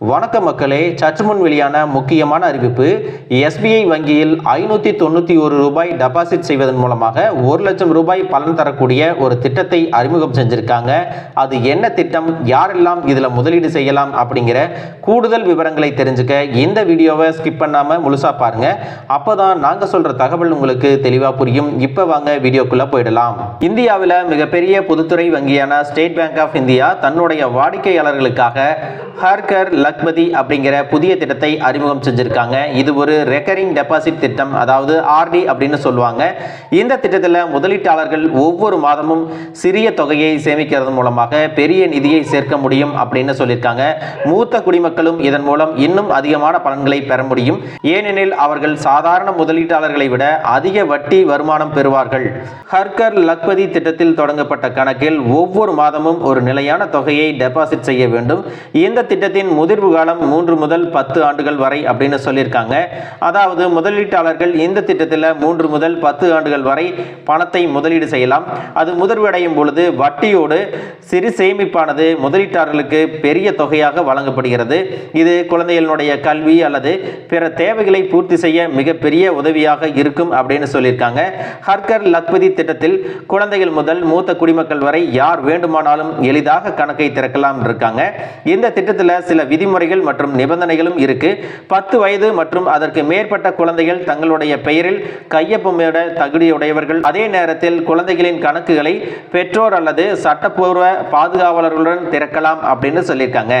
வணக்க மக்களே. சற்று முன் வெளியான முக்கியமான அறிவிப்பு எஸ்பிஐ வங்கியில் ஐநூற்றி தொண்ணூற்றி ஒரு ரூபாய் டெபாசிட் செய்வதன் மூலமாக ஒரு லட்சம் ரூபாய் பலன் தரக்கூடிய ஒரு திட்டத்தை அறிமுகம் செஞ்சுருக்காங்க. அது என்ன திட்டம்? யாரெல்லாம் இதில் முதலீடு செய்யலாம் அப்படிங்கிற கூடுதல் விவரங்களை தெரிஞ்சுக்க இந்த வீடியோவை ஸ்கிப் பண்ணாமல் முழுசாக பாருங்கள் அப்போ தான் நாங்கள் சொல்கிற தகவல் உங்களுக்கு தெளிவாக புரியும். இப்போ வாங்க வீடியோக்குள்ளே போயிடலாம். இந்தியாவில் மிகப்பெரிய பொதுத்துறை வங்கியான ஸ்டேட் பேங்க் ஆஃப் இந்தியா தன்னுடைய வாடிக்கையாளர்களுக்காக ஹர்கர் லக்பதி அப்படிங்கிற புதிய திட்டத்தை அறிமுகம் செஞ்சுருக்காங்க. இது ஒரு ரெக்கரிங் டெபாசிட் திட்டம். அதாவது ஆர்டி அப்படின்னு சொல்லுவாங்க. இந்த திட்டத்தில் முதலீட்டாளர்கள் ஒவ்வொரு மாதமும் சிறிய தொகையை சேமிக்கிறது மூலமாக பெரிய நிதியை சேர்க்க முடியும் அப்படின்னு சொல்லியிருக்காங்க. மூத்த குடிமக்களும் இதன் மூலம் இன்னும் அதிகமான பலன்களை பெற முடியும். ஏனெனில் அவர்கள் சாதாரண முதலீட்டாளர்களை விட அதிக வட்டி வருமானம் பெறுவார்கள். ஹர்கர் லக்பதி திட்டத்தில் தொடங்கப்பட்ட கணக்கில் ஒவ்வொரு மாதமும் ஒரு நிலையான தொகையை டெபாசிட் செய்ய வேண்டும். இந்த திட்டத்தின் முதிர்வு காலம் மூன்று முதல் பத்து ஆண்டுகள் வரை அப்படின்னு சொல்லியிருக்காங்க. அதாவது முதலீட்டாளர்கள் இந்த திட்டத்தில் மூன்று முதல் பத்து ஆண்டுகள் வரை பணத்தை முதலீடு செய்யலாம். அது முதிர்வடையும் பொழுது வட்டியோடு சிறு சேமிப்பானது முதலீட்டாளர்களுக்கு பெரிய தொகையாக வழங்கப்படுகிறது. இது குழந்தைகளுடைய கல்வி அல்லது பிற தேவைகளை பூர்த்தி செய்ய மிகப்பெரிய உதவியாக இருக்கும் அப்படின்னு சொல்லியிருக்காங்க. ஹர்கர் லக்பதி திட்டத்தில் குழந்தைகள் முதல் மூத்த குடிமக்கள் வரை யார் வேண்டுமானாலும் எளிதாக கணக்கை திறக்கலாம் இருக்காங்க. இந்த திட்டத்தில் சில விதி விதிமுறைகள் மற்றும் நிபந்தனைகளும் இருக்கு. பத்து வயது மற்றும் அதற்கு மேற்பட்ட குழந்தைகள் தங்களுடைய பெயரில் கையொப்பமிட தகுதியுடையவர்கள். அதே நேரத்தில் குழந்தைகளின் கணக்குகளை பெற்றோர் அல்லது சட்டப்பூர்வ பாதுகாவலர்களுடன் திறக்கலாம் அப்படின்னு சொல்லியிருக்காங்க.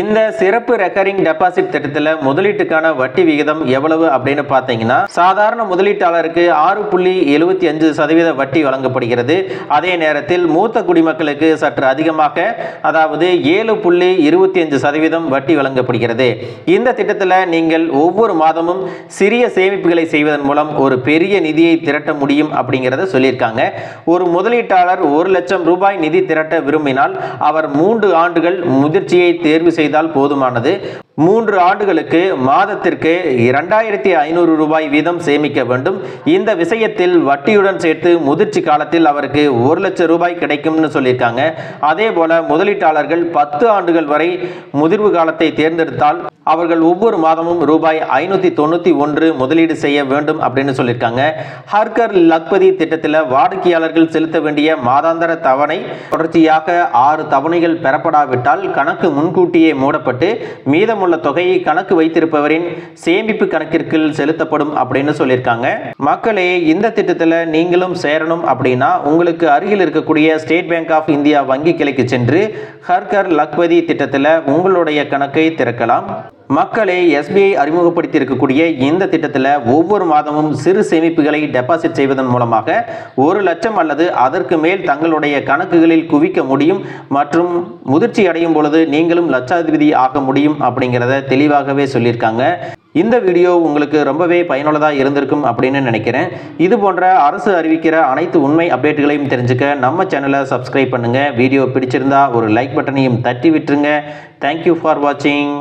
இந்த சிறப்பு ரெக்கரிங் டெபாசிட் திட்டத்தில் முதலீட்டுக்கான வட்டி விகிதம் எவ்வளவு அப்படின்னு பார்த்தீங்கன்னா சாதாரண முதலீட்டாளருக்கு ஆறு புள்ளி எழுபத்தி அஞ்சு சதவீத வட்டி வழங்கப்படுகிறது. அதே நேரத்தில் மூத்த குடிமக்களுக்கு சற்று அதிகமாக அதாவது ஏழு புள்ளி இருபத்தி அஞ்சு சதவீதம் வட்டி வழங்கப்படுகிறது. இந்த திட்டத்தில் நீங்கள் ஒவ்வொரு மாதமும் சிறிய சேமிப்புகளை செய்வதன் மூலம் ஒரு பெரிய நிதியை திரட்ட முடியும் அப்படிங்கிறத சொல்லியிருக்காங்க. ஒரு முதலீட்டாளர் ஒரு லட்சம் ரூபாய் நிதி திரட்ட விரும்பினால் அவர் மூன்று ஆண்டுகள் முதிர்ச்சியை தேர்வு செய்தால் போதுமானது. மூன்று ஆண்டுகளுக்கு மாதத்திற்கு இரண்டாயிரத்தி ஐநூறு ரூபாய் வீதம் சேமிக்க வேண்டும். இந்த விஷயத்தில் வட்டியுடன் சேர்த்து முதிர்ச்சி காலத்தில் அவருக்கு ஒரு லட்சம் ரூபாய் கிடைக்கும்னு சொல்லியிருக்காங்க. அதே போல முதலீட்டாளர்கள் பத்து ஆண்டுகள் வரை முதிர்வு காலத்தை தேர்ந்தெடுத்தால் அவர்கள் ஒவ்வொரு மாதமும் ரூபாய் ஐநூற்றி தொண்ணூற்றி ஒன்று முதலீடு செய்ய வேண்டும் அப்படின்னு சொல்லியிருக்காங்க. ஹர்கர் லக்பதி திட்டத்தில் வாடிக்கையாளர்கள் செலுத்த வேண்டிய மாதாந்திர தவணை தொடர்ச்சியாக ஆறு தவணைகள் பெறப்படாவிட்டால் கணக்கு முன்கூட்டியே மூடப்பட்டு மீதம் மீதமுள்ள தொகையை கணக்கு வைத்திருப்பவரின் சேமிப்பு கணக்கிற்கு செலுத்தப்படும் அப்படின்னு சொல்லியிருக்காங்க. மக்களே இந்த திட்டத்தில் நீங்களும் சேரணும் அப்படின்னா உங்களுக்கு அருகில் இருக்கக்கூடிய ஸ்டேட் பேங்க் ஆஃப் இந்தியா வங்கி கிளைக்கு சென்று ஹர்கர் லக்பதி திட்டத்தில் உங்களுடைய கணக்கை திறக்கலாம். மக்களே எஸ்பிஐ அறிமுகப்படுத்தி இருக்கக்கூடிய இந்த திட்டத்தில் ஒவ்வொரு மாதமும் சிறு சேமிப்புகளை டெபாசிட் செய்வதன் மூலமாக ஒரு லட்சம் அல்லது அதற்கு மேல் தங்களுடைய கணக்குகளில் குவிக்க முடியும் மற்றும் முதிர்ச்சி அடையும் பொழுது நீங்களும் லட்சாதிபதி ஆக முடியும் அப்படிங்கிறத தெளிவாகவே சொல்லியிருக்காங்க. இந்த வீடியோ உங்களுக்கு ரொம்பவே பயனுள்ளதாக இருந்திருக்கும் அப்படின்னு நினைக்கிறேன். இது போன்ற அரசு அறிவிக்கிற அனைத்து உண்மை அப்டேட்டுகளையும் தெரிஞ்சுக்க நம்ம சேனலை சப்ஸ்கிரைப் பண்ணுங்கள் வீடியோ பிடிச்சிருந்தா ஒரு லைக் பட்டனையும் தட்டி விட்டுருங்க. தேங்க்யூ ஃபார் வாட்சிங்